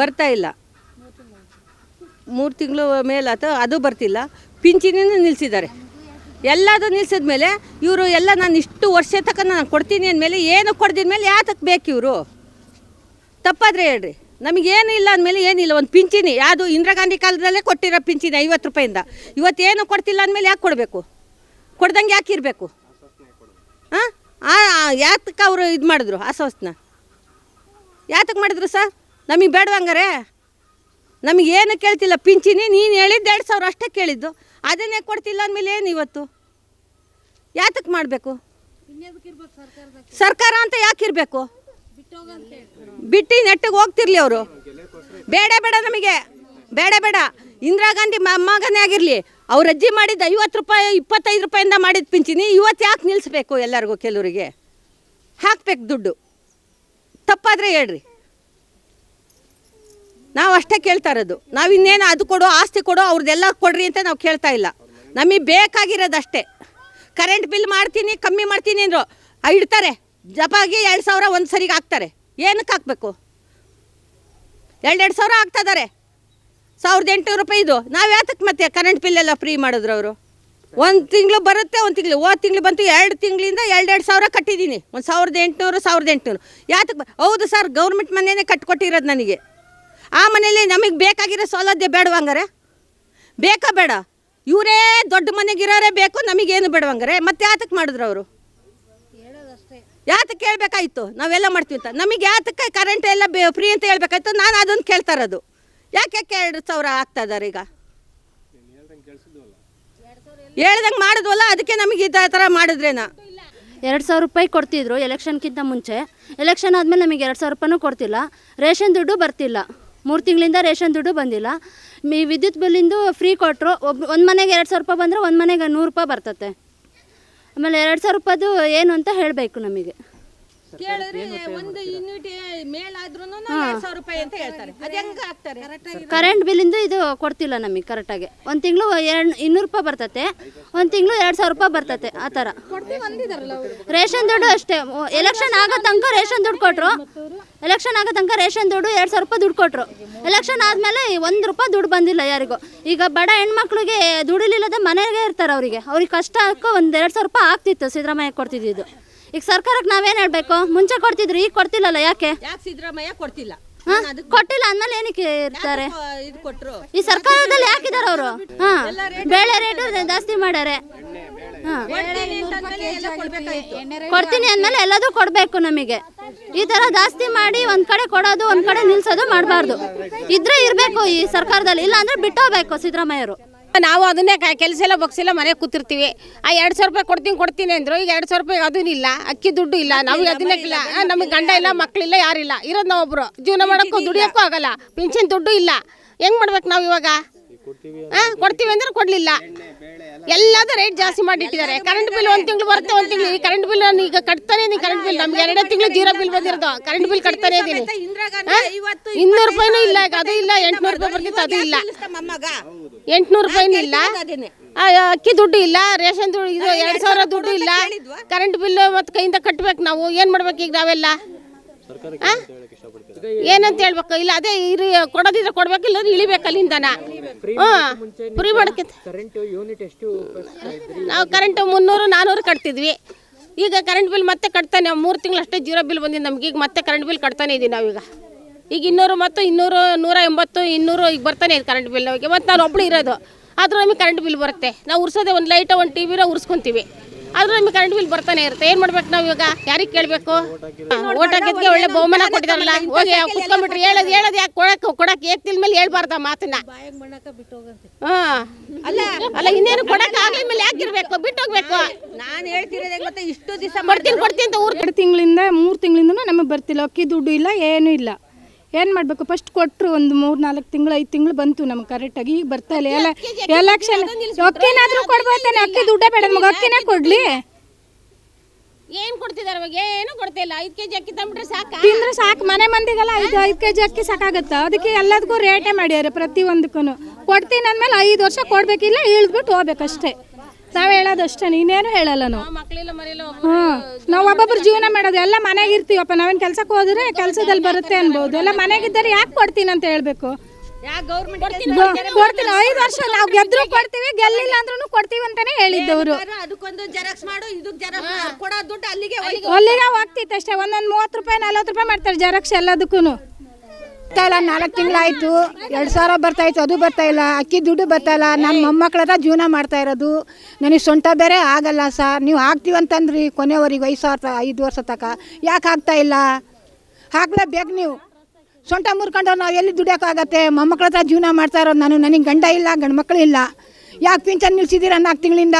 ಬರ್ತಾ ಇಲ್ಲ. ಮೂರು ತಿಂಗಳು ಮೇಲಾತ ಅದು ಬರ್ತಿಲ್ಲ. ಪಿಂಚಣಿನೂ ನಿಲ್ಲಿಸಿದ್ದಾರೆ ಎಲ್ಲದೂ ನಿಲ್ಸಿದ ಮೇಲೆ ಇವರು ಎಲ್ಲ ನಾನು ಇಷ್ಟು ವರ್ಷ ತನಕ ನಾನು ಕೊಡ್ತೀನಿ ಅಂದಮೇಲೆ ಏನು ಕೊಡ್ದಿದ ಮೇಲೆ ಯಾತಕ್ಕೆ ಬೇಕು ಇವರು? ತಪ್ಪಾದರೆ ಹೇಳ್ರಿ. ನಮಗೇನು ಇಲ್ಲ ಅಂದಮೇಲೆ ಏನಿಲ್ಲ. ಒಂದು ಪಿಂಚಿನಿ ಯಾವುದು ಇಂದಿರಾ ಗಾಂಧಿ ಕಾಲದಲ್ಲೇ ಕೊಟ್ಟಿರೋ ಪಿಂಚಿನಿ ಐವತ್ತು ರೂಪಾಯಿಂದ. ಇವತ್ತೇನು ಕೊಡ್ತಿಲ್ಲ ಅಂದಮೇಲೆ ಯಾಕೆ ಕೊಡಬೇಕು? ಕೊಡ್ದಂಗೆ ಯಾಕೆ ಇರಬೇಕು? ಹಾಂ ಯಾತಕ್ಕೆ ಅವರು ಇದು ಮಾಡಿದ್ರು ಆಶ್ವಾಸನ ಯಾತಕ್ಕೆ ಮಾಡಿದ್ರು ಸರ್? ನಮಗೆ ಬೇಡವಂಗಾರೆ. ಏನು ಕೇಳ್ತಿಲ್ಲ. ಪಿಂಚಿನಿ ನೀನು ಹೇಳಿದ್ದು ಎರಡು ಸಾವಿರ ಅಷ್ಟೇ ಕೇಳಿದ್ದು. ಅದನ್ನೇ ಕೊಡ್ತಿಲ್ಲ ಅಂದಮೇಲೆ ಏನು ಇವತ್ತು? ಯಾತಕ್ಕೆ ಮಾಡಬೇಕು? ಸರ್ಕಾರ ಅಂತ ಯಾಕೆ ಇರಬೇಕು? ಬಿಟ್ಟು ನೆಟ್ಟಿಗೆ ಹೋಗ್ತಿರ್ಲಿ ಅವರು. ಬೇಡ ಬೇಡ ನಮಗೆ. ಬೇಡ ಬೇಡ. ಇಂದಿರಾ ಗಾಂಧಿ ಮಗನೇ ಆಗಿರಲಿ. ಅವ್ರು ಅಜ್ಜಿ ಮಾಡಿದ್ದ ಐವತ್ತು ರೂಪಾಯಿ, ಇಪ್ಪತ್ತೈದು ರೂಪಾಯಿಂದ ಮಾಡಿದ ಪಿಂಚಿನಿ ಇವತ್ತು ಯಾಕೆ ನಿಲ್ಲಿಸ್ಬೇಕು ಎಲ್ಲರಿಗೂ, ಕೆಲವರಿಗೆ? ಹಾಕ್ಬೇಕು ದುಡ್ಡು. ತಪ್ಪಾದರೆ ಹೇಳ್ರಿ. ನಾವು ಅಷ್ಟೇ ಕೇಳ್ತಾ ಇರೋದು. ನಾವು ಇನ್ನೇನು ಅದು ಕೊಡು, ಆಸ್ತಿ ಕೊಡು ಅವ್ರದ್ದೆಲ್ಲ ಕೊಡ್ರಿ ಅಂತ ನಾವು ಕೇಳ್ತಾ ಇಲ್ಲ. ನಮಗೆ ಬೇಕಾಗಿರೋದು ಅಷ್ಟೇ ಕರೆಂಟ್ ಬಿಲ್ ಮಾಡ್ತೀನಿ, ಕಮ್ಮಿ ಮಾಡ್ತೀನಿ ಅಂದರು ಇಡ್ತಾರೆ. ಜಪಾಗಿ ಎರಡು ಸಾವಿರ ಒಂದು ಸರಿಗೆ ಹಾಕ್ತಾರೆ. ಏನಕ್ಕೆ ಹಾಕಬೇಕು? ಎರಡೆರಡು ಸಾವಿರ ಹಾಕ್ತಾಯಿದ್ದಾರೆ ಸಾವಿರದ ಎಂಟುನೂರು ರೂಪಾಯಿ ಇದು. ನಾವು ಯಾತಕ್ಕೆ ಮತ್ತೆ ಕರೆಂಟ್ ಬಿಲ್ ಎಲ್ಲ ಫ್ರೀ ಮಾಡಿದ್ರು ಅವರು? ಒಂದು ತಿಂಗಳು ಬರುತ್ತೆ, ಒಂದು ತಿಂಗಳು. ಹೋದ ತಿಂಗಳು ಬಂತು, ಎರಡು ತಿಂಗಳಿಂದ ಎರಡೆರಡು ಸಾವಿರ ಕಟ್ಟಿದ್ದೀನಿ ಒಂದು ಸಾವಿರದ ಎಂಟುನೂರು ಸಾವಿರದ ಎಂಟುನೂರು. ಯಾತಕ್ಕೆ ಹೌದು ಸರ್, ಗೌರ್ಮೆಂಟ್ ಮನೆಯೇ ಕಟ್ಕೊಟ್ಟಿರೋದು ನನಗೆ. ಆ ಮನೇಲಿ ನಮಗೆ ಬೇಕಾಗಿರೋ ಸೌಲಭ್ಯ ಬೇಡವಂಗಾರೆ ಬೇಕಾ ಬೇಡ. ಇವರೇ ದೊಡ್ಡ ಮನೆಗಿರೋರೇ ಬೇಕು ನಮಗೇನು ಬೇಡವಂಗಾರೆ ಮತ್ತೆ ಯಾತಕ್ಕೆ ಮಾಡಿದ್ರು ಅವರು? ಯಾತಕ್ಕೆ ಕೇಳಬೇಕಾಯ್ತು ನಾವೆಲ್ಲ ಮಾಡ್ತೀವಿ ಅಂತ. ನಮಗೆ ಯಾತಕ್ಕೆ ಕರೆಂಟ್ ಎಲ್ಲ ಫ್ರೀ ಅಂತ ಹೇಳ್ಬೇಕಾಯ್ತು ನಾನು ಅದೊಂದು ಕೇಳ್ತಾ ಇರೋದು. ಯಾಕೆ ಯಾಕೆ ಎರಡು ಸಾವಿರ ಆಗ್ತಾ ಇದ್ದಾರೆ ಈಗ? ಹೇಳ್ದಂಗೆ ಮಾಡಿದ್ವಲ್ಲ, ಅದಕ್ಕೆ ನಮಗೆ ಈ ಥರ ಮಾಡಿದ್ರೇನ? ಎರಡು ಸಾವಿರ ರೂಪಾಯಿ ಕೊಡ್ತಿದ್ರು ಎಲೆಕ್ಷನ್ಗಿಂತ ಮುಂಚೆ. ಎಲೆಕ್ಷನ್ ಆದಮೇಲೆ ನಮಗೆ ಎರಡು ಸಾವಿರ ರೂಪಾಯಿನೂ ಕೊಡ್ತಿಲ್ಲ. ರೇಷನ್ ದುಡ್ಡು ಬರ್ತಿಲ್ಲ. ಮೂರು ತಿಂಗಳಿಂದ ರೇಷನ್ ದುಡ್ಡು ಬಂದಿಲ್ಲ. ಮೀ ವಿದ್ಯುತ್ ಬಿಲ್ಲಿಂದು ಫ್ರೀ ಕೊಟ್ಟರು ಒಬ್ಬ ಒಂದು ಮನೆಗೆ ಎರಡು ಸಾವಿರ ರೂಪಾಯಿ ಬಂದರೆ ಒಂದು ಮನೆಗೆ ನೂರು ರೂಪಾಯಿ ಬರ್ತತೆ. ಆಮೇಲೆ ಎರಡು ಸಾವಿರ ರೂಪಾಯಿದು ಏನು ಅಂತ ಹೇಳಬೇಕು ನಮಗೆ. ಕೇಳಿದ್ರೆ, ಒಂದು ಯೂನಿಟ್ ಮೇಲಾದ್ರೂ ಎರಡು ಸಾವಿರ ರೂಪಾಯಿ ಅಂತ ಹೇಳ್ತಾರೆ. ಅದು ಹೆಂಗೆ ಆಗ್ತಾರೆ? ಕರೆಂಟ್ ಬಿಲ್ಲಿಂದ ಇದು ಕೊಡ್ತಿಲ್ಲ ನಮಗೆ ಕರೆಕ್ಟಾಗಿ ಒಂದು ತಿಂಗಳು ಎರಡು ಇನ್ನೂರು ರೂಪಾಯಿ ಬರ್ತತೆ. ಒಂದು ತಿಂಗಳು ಎರಡು ಸಾವಿರ ರೂಪಾಯಿ ಬರ್ತತೆ ಆ ಥರ. ರೇಷನ್ ದುಡ್ಡು ಅಷ್ಟೇ. ಎಲೆಕ್ಷನ್ ಆಗೋ ತನಕ ರೇಷನ್ ದುಡ್ಡು ಕೊಟ್ಟರು ಎಲೆಕ್ಷನ್ ಆಗೋ ತನಕ ರೇಷನ್ ದುಡ್ಡು ಎರಡು ಸಾವಿರ ರೂಪಾಯಿ ದುಡ್ಡು ಕೊಟ್ಟರು ಎಲೆಕ್ಷನ್ ಆದಮೇಲೆ ಒಂದು ರೂಪಾಯಿ ದುಡ್ಡು ಬಂದಿಲ್ಲ ಯಾರಿಗೂ. ಈಗ ಬಡ ಹೆಣ್ಮಕ್ಳಿಗೆ ದುಡಿಲಿಲ್ಲದ ಮನೆಗೆ ಇರ್ತಾರೆ ಅವರಿಗೆ. ಅವ್ರಿಗೆ ಕಷ್ಟ ಹಾಕೋ ಒಂದು ಎರಡು ಸಾವಿರ ರೂಪಾಯಿ ಆಗ್ತಿತ್ತು ಸಿದ್ದರಾಮಯ್ಯ ಕೊಡ್ತಿದ್ದು ಈಗ ಸರ್ಕಾರಕ್ಕೆ ನಾವೇನು ಹೇಳಬೇಕು? ಮುಂಚೆ ಕೊಡ್ತಿದ್ರು ಈಗ ಕೊಡ್ತಿಲ್ಲಲ್ಲ ಯಾಕೆ? ಯಾಕೆ ಸಿದ್ದರಾಮಯ್ಯ ಕೊಡ್ತಿಲ್ಲ? ಹಾ? ಕೊಟ್ಟಿಲ್ಲ ಅಂದ್ಮೇಲೆ ಏನಕ್ಕೆ ಇರ್ತಾರೆ? ಇದು ಈ ಸರ್ಕಾರದಲ್ಲಿ ಯಾಕಿದ್ದಾರೆ ಅವರು? ಹಾ. ಬೇಳೆ ರೇಟು ಜಾಸ್ತಿ ಮಾಡ್ಯಾರೆ. ಹಾ. ಕೊಡ್ತೀನಿ ಅಂದ್ಮೇಲೆ ಎಲ್ಲದೂ ಕೊಡಬೇಕು ನಮಗೆ. ಈ ತರ ಜಾಸ್ತಿ ಮಾಡಿ ಒಂದ್ ಕಡೆ ಕೊಡೋದು ಒಂದ್ ಕಡೆ ನಿಲ್ಸೋದು ಮಾಡಬಾರ್ದು. ಇದ್ರೆ ಇರಬೇಕು ಈ ಸರ್ಕಾರದಲ್ಲಿ ಇಲ್ಲ ಅಂದ್ರೆ ಬಿಟ್ಟೋಗ್ಬೇಕು ಸಿದ್ದರಾಮಯ್ಯರು ನಾವು ಅದನ್ನೇ ಕೆಲಸ ಎಲ್ಲ ಬಗ್ಸಿಲ್ಲ ಮನೆಗೆ ಕೂತಿರ್ತೀವಿ. ಆ ಎರಡು ಸಾವಿರ ರೂಪಾಯಿ ಕೊಡ್ತೀನಿ ಕೊಡ್ತೀನಿ ಅಂದರು ಈಗ ಎರಡು ಸಾವಿರ ರೂಪಾಯಿ ಅದೂ ಇಲ್ಲ ಅಕ್ಕಿ ದುಡ್ಡು ಇಲ್ಲ ನಾವು ಅದನ್ನೇ ಇಲ್ಲ ನಮಗೆ ಗಂಡ ಇಲ್ಲ ಮಕ್ಕಳಿಲ್ಲ ಯಾರಿಲ್ಲ ಇರೋದು ನಾವೊಬ್ರು. ಜೀವನ ಮಾಡೋಕ್ಕೂ ದುಡಿಯೋಕ್ಕೂ ಆಗಲ್ಲ ಪಿಂಚಣಿ ದುಡ್ಡು ಇಲ್ಲ. ಹೆಂಗೆ ಮಾಡ್ಬೇಕು ನಾವು ಇವಾಗ? ಹಾಂ ಕೊಡ್ತೀವಿ ಅಂದ್ರೆ ಕೊಡಲಿಲ್ಲ. ಎಲ್ಲದೂ ರೇಟ್ ಜಾಸ್ತಿ ಮಾಡಿಟ್ಟಿದ್ದಾರೆ. ಕರೆಂಟ್ ಬಿಲ್ ಒಂದು ತಿಂಗಳು ಬರುತ್ತೆ ಒಂದು ತಿಂಗಳು ಈ ಕರೆಂಟ್ ಬಿಲ್ ಈಗ ಕಟ್ತಾನೆ ನೀ ಕರೆಂಟ್ ಬಿಲ್ ನಮ್ಗೆ ಎರಡೇ ತಿಂಗಳು ಜೀರೋ ಬಿಲ್ ಬಂದಿರೋದು. ಕರೆಂಟ್ ಬಿಲ್ ಕಟ್ತಾನೆ? ಗಾಂಧಿ ಇನ್ನೂರು ರೂಪಾಯಿನೂ ಇಲ್ಲ ಈಗ ಅದು ಇಲ್ಲ ಎಂಟುನೂರು ರೂಪಾಯಿ ಬರ್ತಿತ್ತು ಅದು ಇಲ್ಲ. ಎಂಟ್ನೂರು ರೂಪಾಯಿನೂ ಇಲ್ಲ. ಅದೇನೆ. ಆ, ಅಕ್ಕಿ ದುಡ್ಡು ಇಲ್ಲ ರೇಷನ್ ದುಡ್ಡು ಇದು ಎರಡು ಸಾವಿರ ದುಡ್ಡು ಇಲ್ಲ. ಕರೆಂಟ್ ಬಿಲ್ ಮತ್ತು ಕೈಯಿಂದ ಕಟ್ಬೇಕು ನಾವು ಏನು ಮಾಡ್ಬೇಕು ಈಗ ನಾವೆಲ್ಲ? ಆ? ಏನಂತ ಹೇಳ್ಬೇಕು? ಇಲ್ಲ ಅದೇ ಇರಿ ಕೊಡೋದಿದ್ರೆ ಕೊಡ್ಬೇಕು ಇಲ್ಲ ಇಳಿಬೇಕು ಅಲ್ಲಿಂದನ. ಫ್ರೀ ಮಾಡಕ್ಕೆ ಕರೆಂಟ್ ಯೂನಿಟ್ ಎಷ್ಟು ನಾವು ಕರೆಂಟ್ ಮುನ್ನೂರು ನಾನ್ನೂರು ಕಟ್ತಿದ್ವಿ. ಈಗ ಕರೆಂಟ್ ಬಿಲ್ ಮತ್ತೆ ಕಟ್ತಾನೆ ಮೂರು ತಿಂಗಳು ಅಷ್ಟೇ ಜೀರೋ ಬಿಲ್ ಬಂದಿದ್ದು ನಮ್ಗೆ. ಈಗ ಮತ್ತೆ ಕರೆಂಟ್ ಬಿಲ್ ಕಟ್ತಾನೆ ಇದೀವಿ ನಾವೀಗ. ಈಗ ಇನ್ನೂರು ಮತ್ತು ಇನ್ನೂರು ನೂರ ಎಂಬತ್ತು ಇನ್ನೂರು ಈಗ ಬರ್ತಾನೆ ಇದೆ ಕರೆಂಟ್ ಬಿಲ್ ನಮಗೆ ಮತ್ತು ನಾನು ಒಬ್ಳು ಇರೋದು. ಆದರೂ ನಮಗೆ ಕರೆಂಟ್ ಬಿಲ್ ಬರುತ್ತೆ. ನಾವು ಉರ್ಸೋದೆ ಒಂದು ಲೈಟ ಒಂದು ಟಿ ವಿನ ಉರ್ಸ್ಕೊಂತೀವಿ. ಆದರೂ ನಮಗೆ ಕರೆಂಟ್ ಬಿಲ್ ಬರ್ತಾನೆ ಇರುತ್ತೆ. ಏನು ಮಾಡ್ಬೇಕು ನಾವು ಇವಾಗ? ಯಾರಿಗೆ ಕೇಳಬೇಕು? ಓಟ್ ಹಾಕಿದ್ಗೆ ಒಳ್ಳೆ ಬಹುಮಾನ ಕೊಟ್ಟಿದಾರಲ್ಲ ಹೋಗಿ ಕುತ್ಕೊಂಡ್ಬಿಟ್ರಿ ಹೇಳೋದು ಹೇಳೋದು ಯಾಕೆ ಕೊಡಕ್ಕೆ ಕೊಡಕ್ಕೆ ಏಕ್ತಿಲ್ ಮೇಲೆ ಹೇಳ್ಬಾರ್ದ ಮಾತನ್ನ? ಹಾಂ. ಅಲ್ಲ ಅಲ್ಲ ಇನ್ನೇನು ಕೊಡಕ್ಕೆ ಆಗ್ಲಿ ಮೇಲೆ ಯಾಕೆ ಇರಬೇಕು? ಬಿಟ್ಟೋಗ್ಬೇಕು ನಾನು ಹೇಳ್ತಿರೋದು ಗೊತ್ತಾ? ಇಷ್ಟು ದಿವಸ ಕೊಡ್ತೀನಿ ಕೊಡ್ತೀನಿ ಅಂತ ಊರು ಎರಡು ತಿಂಗಳಿಂದ ಮೂರು ತಿಂಗಳಿಂದ ನಮಗೆ ಬರ್ತಿಲ್ಲ. ಅಕ್ಕಿ ದುಡ್ಡು ಇಲ್ಲ ಏನೂ ಇಲ್ಲ. ಏನು ಮಾಡಬೇಕು? ಫಸ್ಟ್ ಕೊಟ್ಟರು ಒಂದು ಮೂರು ನಾಲ್ಕು ತಿಂಗಳು ಐದು ತಿಂಗಳು ಬಂತು ನಮ್ಗೆ ಕರೆಕ್ಟಾಗಿ ಈಗ ಬರ್ತಾ ಇಲ್ಲ. ಎಲ್ಲ ಎಲೆಕ್ಷನ್ ಅಕ್ಕಿನಾದ್ರೂ ಕೊಡ್ಬೋದಾನೆ ಅಕ್ಕಿ ದುಡ್ಡೇ ಬೇಡ. ನಮಗೆ ಅಕ್ಕಿನೇ ಕೊಡಲಿ. ಏನು ಕೊಡ್ತಿದಾರೆ ಅವಾಗ? ಏನು ಕೊಡ್ತಿಲ್ಲ. ಐದು ಕೆಜಿ ಅಕ್ಕಿ ತಂಬಿಟ್ರೆ ಸಾಕು? ತಿಂದ್ರೆ ಸಾಕು. ಮನೆ ಮಂದಿಗೆಲ್ಲ ಐದು ಐದು ಕೆಜಿ ಅಕ್ಕಿ ಸಾಕಾಗತ್ತೆ? ಅದಕ್ಕೆ ಎಲ್ಲದಕ್ಕೂ ರೇಟೇ ಮಾಡ್ಯಾರ ಪ್ರತಿಯೊಂದಕ್ಕೂ ಕೊಡ್ತೀನಿ ಅಂದಮೇಲೆ ಐದು ವರ್ಷ ಕೊಡಬೇಕಿಲ್ಲ ಇಳಿದ್ಬಿಟ್ಟು ಹೋಗ್ಬೇಕಷ್ಟೇ. ನಾವು ಹೇಳೋದಷ್ಟೇ ನೀನೇನು ಹೇಳಲ್ಲ ನಾವು. ಹ್ಞೂ ನಾವು ಒಬ್ಬೊಬ್ರು ಜೀವನ ಮಾಡೋದು ಎಲ್ಲ ಮನೆಗೆ ಇರ್ತೀವಪ್ಪ ನಾವೇನು ಕೆಲ್ಸಕ್ಕೆ ಹೋದ್ರೆ ಕೆಲಸದಲ್ಲಿ ಬರುತ್ತೆ ಅನ್ಬೋದು. ಎಲ್ಲ ಮನೆಗಿದ್ದರೆ ಯಾಕೆ ಕೊಡ್ತೀನಿ ಅಂತ ಹೇಳ್ಬೇಕು? ಕೊಡ್ತೀನಿ ಐದು ವರ್ಷ ನಾವು ಗೆದ್ರು ಕೊಡ್ತೀವಿ ಗೆಲ್ಲಿಲ್ಲ ಅಂದ್ರೂ ಕೊಡ್ತೀವಿ ಅಂತಾನೆ ಹೇಳಿದ್ದವರು. ಅದಕ್ಕೊಂದು ಜೆರಾಕ್ಸ್ ಮಾಡು ಇದಕ್ಕೆ ಜೆರಾಕ್ಸ್ ಕೊಡೋ ದುಡ್ಡು ಅಲ್ಲಿಗೆ ಅಲ್ಲಿಗೆ ಹೋಗ್ತಿತ್ತು ಅಷ್ಟೇ ಒಂದೊಂದು ಮೂವತ್ತು ರೂಪಾಯಿ ನಲ್ವತ್ತು ರೂಪಾಯಿ ಮಾಡ್ತಾರೆ ಜೆರಾಕ್ಸ್ ಎಲ್ಲದಕ್ಕೂ ಬರ್ತಾ ಇಲ್ಲ, ನಾಲ್ಕು ತಿಂಗಳಾಯ್ತು. ಎರಡು ಸಾವಿರ ಬರ್ತಾ ಇತ್ತು ಅದು ಬರ್ತಾ ಇಲ್ಲ. ಅಕ್ಕಿ ದುಡ್ಡು ಬರ್ತಾ ಇಲ್ಲ. ನನ್ನ ಮೊಮ್ಮಕ್ಳ ಹತ್ರ ಜೀವನ ಮಾಡ್ತಾ ಇರೋದು. ನನಗೆ ಸೊಂಟ ಬೇರೆ ಆಗಲ್ಲ ಸರ್. ನೀವು ಹಾಕ್ತೀವಿ ಅಂತಂದ್ರಿ ಕೊನೆವರೆಗೆ ಐದು ಸಾವಿರ ಐದು ವರ್ಷ ತಕ. ಯಾಕೆ ಆಗ್ತಾ ಇಲ್ಲ? ಹಾಕ್ಲೇಬೇಕು ನೀವು. ಸೊಂಟ ಮುರ್ಕೊಂಡು ನಾವು ಎಲ್ಲಿ ದುಡಿಯೋಕ್ಕಾಗತ್ತೆ ಮೊಮ್ಮಕ್ಳ ಹತ್ರ ಜೀವನ ಮಾಡ್ತಾ ಇರೋದು ನಾನು. ನನಗೆ ಗಂಡ ಇಲ್ಲ, ಗಂಡು ಮಕ್ಕಳು ಇಲ್ಲ. ಯಾಕೆ ಪಿಂಚನ್ ನಿಲ್ಸಿದ್ದೀರಾ ನಾಲ್ಕು ತಿಂಗಳಿಂದ?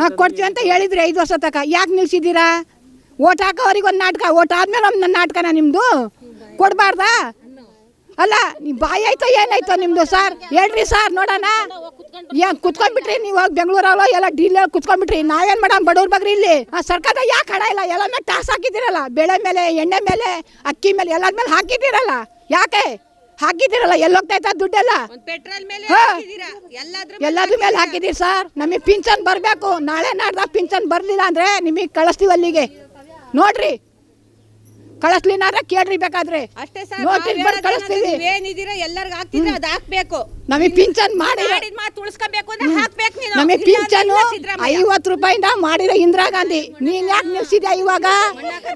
ಹಾಂ, ಕೊಡ್ತೀವಿ ಅಂತ ಹೇಳಿದ್ರಿ ಐದು ವರ್ಷ ತಕ. ಯಾಕೆ ನಿಲ್ಸಿದ್ದೀರಾ ಓಟ್ ಹಾಕೋರಿಗೆ ಒಂದು ನಾಟಕ. ಓಟ್ ಆದ್ಮೇಲೆ ಒಂದು ನಾಟಕನ ನಿಮ್ಮದು ಕೊಡಬಾರ್ದಾ? ಅಲ್ಲ ನಿಮ್ಮ ಬಾಯಿ ಆಯ್ತೋ ಏನಾಯ್ತೋ ನಿಮ್ಮದು ಸರ್? ಹೇಳ್ರಿ ಸರ್ ನೋಡೋಣ. ಏನ್ ಕುತ್ಕೊಂಡ್ಬಿಟ್ರಿ ನೀವು ಹೋಗಿ ಬೆಂಗಳೂರಲ್ಲೋ ಎಲ್ಲ ಡೀಲ್ ಕುತ್ಕೊಂಡ್ಬಿಟ್ರಿ. ನಾವೇನು ಮಾಡೋಣ ಬಡವ್ರ ಬಗ್ರಿ ಇಲ್ಲಿ? ಆ ಸರ್ಕಾರ ಯಾಕೆ ಹಣ ಇಲ್ಲ? ಎಲ್ಲ ಮೇಲೆ ಟ್ಯಾಕ್ಸ್ ಹಾಕಿದ್ದೀರಲ್ಲ? ಬೆಳೆ ಮೇಲೆ ಎಣ್ಣೆ ಮೇಲೆ ಅಕ್ಕಿ ಮೇಲೆ ಎಲ್ಲದ ಮೇಲೆ ಹಾಕಿದ್ದೀರಲ್ಲ? ಯಾಕೆ? ಹಾಕಿದ್ದೀರಲ್ಲ ಎಲ್ಲ ಹೋಗ್ತಾ ಇತ್ತ ದುಡ್ಡೆಲ್ಲ? ಪೆಟ್ರೋಲ್ ಮೇಲೆ ಎಲ್ಲಾದ್ರ ಎಲ್ಲದ್ರ ಮೇಲೆ ಹಾಕಿದ್ದೀರಿ? ಸರ್. ನಮಗೆ ಪಿಂಚನ್ ಬರಬೇಕು. ನಾಳೆ ನಾಡ್ದಾಗ ಪಿಂಚನ್ ಬರಲಿಲ್ಲ ಅಂದರೆ ನಿಮಗೆ ಕಳಿಸ್ತೀವಿ ಅಲ್ಲಿಗೆ. ನೋಡ್ರಿ. ಕಳಿಸ್ಲಿನಾದ್ರೆ ಕೇಳ್ರಿ ಬೇಕಾದ್ರೆ. ಅಷ್ಟೇ ಸರ್ ನೋಟಿಸ್ ಬರ್ದು ಕಳಿಸ್ತೀವಿ ಏನಿದ್ದೀರಾ ಎಲ್ಲರಿಗೂ ಹಾಕ್ತಿದ್ರೆ ಅದು ಹಾಕ್ಬೇಕು. ನಮಗೆ ಪಿಂಚನ್ ಮಾಡಿ. ಮಾಡಿದ ಮಾತು ಉಳಿಸ್ಕೋಬೇಕು ಅಂದ್ರೆ ಹಾಕ್ಬೇಕು ನೀನು. ನಮಗೆ ಪಿಂಚನು. ಐವತ್ತು ರೂಪಾಯಿಂದ ಮಾಡಿರೋ ಇಂದಿರಾ ಗಾಂಧಿ. ನೀನ್ ಯಾಕೆ ನಿಲ್ಸಿದ್ಯಾ ಇವಾಗ?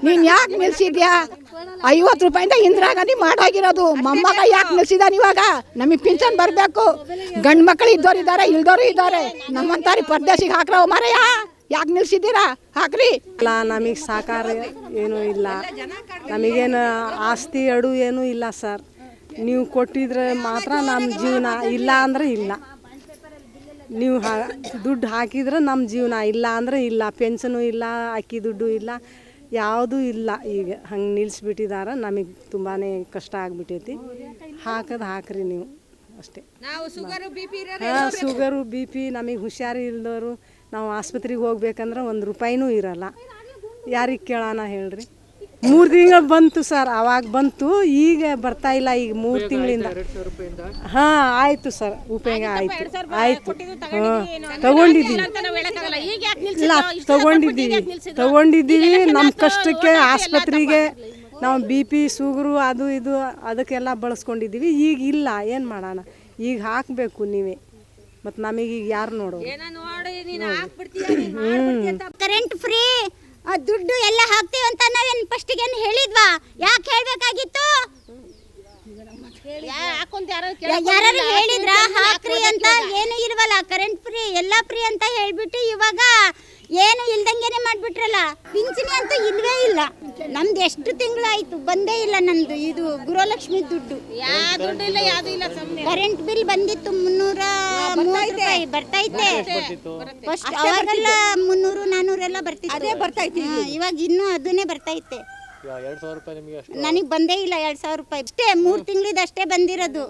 ನೀನ್ ಯಾಕೆ ನಿಲ್ಸಿದ್ಯಾ? ಐವತ್ತು ರೂಪಾಯಿಂದ ಇಂದಿರಾ ಗಾಂಧಿ ಮಾಡಾಗಿರೋದು. ಮೊಮ್ಮಗ ಯಾಕೆ ನಿಲ್ಸಿದಾನ ಇವಾಗ? ನಮಗೆ ಪಿಂಚನ್ ಬರಬೇಕು. ಗಂಡು ಮಕ್ಕಳು ಇದ್ದವ್ರು ಇದ್ದಾರೆ ಇಲ್ದೋರು ಇದ್ದಾರೆ. ನಮ್ಮಂತಾರಿ ಪರದೇಶಿಗೆ ಹಾಕ್ರವ ಮರೆಯ ಯಾಕೆ ನಿಲ್ಸಿದ್ದೀರಾ? ಹಾಕ್ರಿ ಇಲ್ಲ ನಮಗೆ ಸಾಕಾರ ಏನೂ ಇಲ್ಲ. ನಮಗೇನು ಆಸ್ತಿ ಅಡು ಏನೂ ಇಲ್ಲ ಸರ್. ನೀವು ಕೊಟ್ಟಿದ್ರೆ ಮಾತ್ರ ನಮ್ಮ ಜೀವನ ಇಲ್ಲ ಅಂದರೆ ಇಲ್ಲ. ನೀವು ಹಾ ದುಡ್ಡು ಹಾಕಿದ್ರೆ ನಮ್ಮ ಜೀವನ ಇಲ್ಲ ಅಂದರೆ ಇಲ್ಲ. ಪೆನ್ಷನು ಇಲ್ಲ ಅಕ್ಕಿ ದುಡ್ಡು ಇಲ್ಲ ಯಾವುದೂ ಇಲ್ಲ. ಈಗ ಹಂಗೆ ನಿಲ್ಲಿಸ್ಬಿಟ್ಟಿದಾರ ನಮಗೆ ತುಂಬಾ ಕಷ್ಟ ಆಗಿಬಿಟ್ಟೈತಿ ಹಾಕೋದು ಹಾಕ್ರಿ ನೀವು ಅಷ್ಟೇ. ನಾವು ಶುಗರ್ ಬಿ ಪಿ ಹಾಂ ಶುಗರು ಬಿ ಪಿ ನಮಗೆ ಹುಷಾರು ಇಲ್ದವರು ನಾವು ಆಸ್ಪತ್ರೆಗೆ ಹೋಗ್ಬೇಕಂದ್ರೆ ಒಂದು ರೂಪಾಯಿನೂ ಇರಲ್ಲ. ಯಾರಿಗೆ ಕೇಳೋಣ ಹೇಳ್ರಿ. ಮೂರು ತಿಂಗಳು ಬಂತು ಸರ್ ಅವಾಗ ಬಂತು ಈಗ ಬರ್ತಾ ಇಲ್ಲ ಈಗ ಮೂರು ತಿಂಗಳಿಂದ. ಹಾಂ ಆಯಿತು ಸರ್ ಉಪಯೋಗ ಆಯಿತು. ಆಯಿತು. ಹಾಂ ತಗೊಂಡಿದ್ದೀವಿ ಅಂತ ನಾವು ಹೇಳಕ್ಕಾಗಲ್ಲ. ಈಗ ಯಾಕೆ ಇಲ್ಲ ತಗೊಂಡಿದ್ದೀವಿ ತಗೊಂಡಿದ್ದೀವಿ ನಮ್ಮ ಕಷ್ಟಕ್ಕೆ ಆಸ್ಪತ್ರೆಗೆ ನಾವು ಬಿ ಪಿ ಸುಗರು ಅದು ಇದು ಅದಕ್ಕೆಲ್ಲ ಬಳಸ್ಕೊಂಡಿದ್ದೀವಿ ಈಗ ಇಲ್ಲ ಏನು ಮಾಡೋಣ? ಈಗ ಹಾಕಬೇಕು ನೀವೇ. ಮತ್ತು ಈಗ ಯಾರು ನೋಡು ಕರೆಂಟ್ ಫ್ರೀ ದುಡ್ಡು ಎಲ್ಲ ಹಾಕ್ತೀವಿ ಅಂತ ನಾವೇನು ಫಸ್ಟಿಗೆ ಏನು ಹೇಳಿದ್ವಾ ಯಾಕೆ ಹೇಳ್ಬೇಕಾಗಿತ್ತು ಹಾಕೊಂತ ಯಾರು ಯಾರು ಹೇಳಿದ್ರ ಹಾಕ್ರಿ ಅಂತ ಏನು ಇಲ್ವಲ್ಲ ಕರೆಂಟ್ ಫ್ರೀ ಎಲ್ಲ ಫ್ರೀ ಅಂತ ಹೇಳ್ಬಿಟ್ಟು ಇವಾಗ ಏನು ಇಲ್ದಂಗೆನೆ ಮಾಡ್ಬಿಟ್ರಲ್ಲ ಪಿಂಚಣಿ ಅಂತೂ ಇಲ್ವೇ ಇಲ್ಲ ನಮ್ದು ಎಷ್ಟು ತಿಂಗಳಾಯ್ತು ಬಂದೇ ಇಲ್ಲ ನಂದು ಇದು ಗೃಹಲಕ್ಷ್ಮಿ ದುಡ್ಡು. ಯಾ ದುಡ್ಡು ಇಲ್ಲ ಯಾವ್ದು ಇಲ್ಲ ಸುಮ್ಮನೆ ಕರೆಂಟ್ ಬಿಲ್ ಬಂದಿತ್ತು ಮುನ್ನೂರ ಮೂವತ್ತು ರೂಪಾಯಿ ಬರ್ತೈತೆ ಫಸ್ಟ್ ಅವಾಗೆಲ್ಲ ಮುನ್ನೂರು ನಾನೂರೆಲ್ಲ ಬರ್ತಿತ್ತು. ಅದೇ ಬರ್ತೈತೆ ಇವಾಗ ಇನ್ನೂ ಅದನ್ನೇ ಬರ್ತೈತೆ ಎರಡು ಸಾವಿರ ರೂಪಾಯಿ ನಿಮಗೆ ಅಷ್ಟು ನನಗೆ ಬಂದೇ ಇಲ್ಲ ಎರಡು ಸಾವಿರ ರೂಪಾಯಿ. ಅಷ್ಟೇ ಮೂರು ತಿಂಗಳಿದ ಅಷ್ಟೇ ಬಂದಿರೋದು.